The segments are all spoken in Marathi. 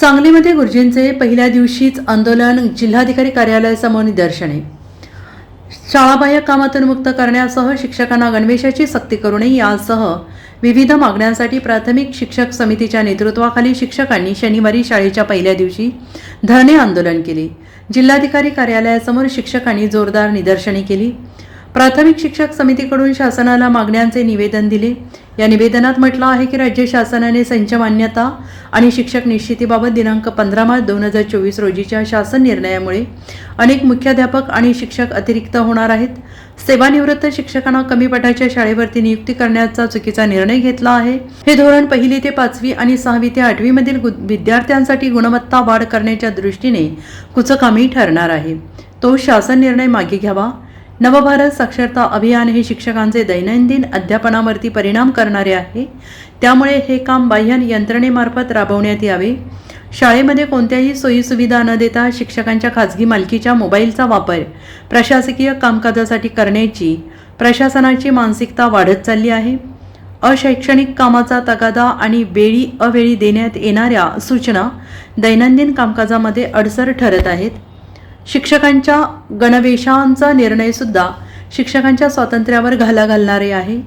सांगलीमध्ये गुरुजींचे पहिल्या दिवशीच आंदोलन जिल्हाधिकारी कार्यालयासमोर निदर्शने. शाळाबाह्य कामातून मुक्त करण्यासह शिक्षकांना गणवेशाची सक्ती करू नये यासह विविध मागण्यांसाठी प्राथमिक शिक्षक समितीच्या नेतृत्वाखाली शिक्षकांनी शनिवारी शाळेच्या पहिल्या दिवशी धरणे आंदोलन केले. जिल्हाधिकारी कार्यालयासमोर शिक्षकांनी जोरदार निदर्शने केली. प्राथमिक शिक्षक समितीकडून शासनाला मागण्यांचे निवेदन दिले. या निवेदनात म्हटलं आहे की राज्य शासनाने संच मान्यता आणि शिक्षक निश्चितीबाबत दिनांक पंधरा मार्च दोन हजार चोवीस रोजीच्या शासन निर्णयामुळे अनेक मुख्याध्यापक आणि शिक्षक अतिरिक्त होणार आहेत. सेवानिवृत्त शिक्षकांना कमी पटाच्या शाळेवरती नियुक्ती करण्याचा चुकीचा निर्णय घेतला आहे. हे धोरण पहिली ते पाचवी आणि सहावी ते आठवी मधील विद्यार्थ्यांसाठी गुणवत्ता वाढ करण्याच्या दृष्टीने कुचकामी ठरणार आहे. तो शासन निर्णय मागे घ्यावा. नवभारत साक्षरता अभियान हे शिक्षकांचे दैनंदिन अध्यापनावरती परिणाम करणारे आहे. त्यामुळे हे काम बाह्य यंत्रणेमार्फत राबवण्यात यावे. शाळेमध्ये कोणत्याही सोयीसुविधा न देता शिक्षकांच्या खाजगी मालकीच्या मोबाईलचा वापर प्रशासकीय कामकाजासाठी करण्याची प्रशासनाची मानसिकता वाढत चालली आहे. अशैक्षणिक कामाचा तगादा आणि वेळी अवेळी देण्यात येणाऱ्या सूचना दैनंदिन कामकाजामध्ये अडसर ठरत आहेत. शिक्षकांच्या गणवेशांचा निर्णयसुद्धा शिक्षकांच्या स्वातंत्र्यावर घाला घालणारे आहे.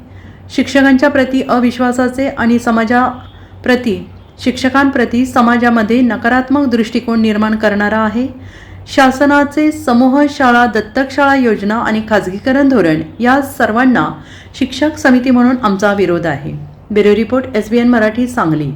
शिक्षकांच्या प्रती अविश्वासाचे आणि समाजाप्रती शिक्षकांप्रती समाजामध्ये नकारात्मक दृष्टिकोन निर्माण करणारा आहे. शासनाचे समूह शाळा दत्तक शाळा योजना आणि खाजगीकरण धोरण या सर्वांना शिक्षक समिती म्हणून आमचा विरोध आहे. Bureau report S B N Marathi Sangli.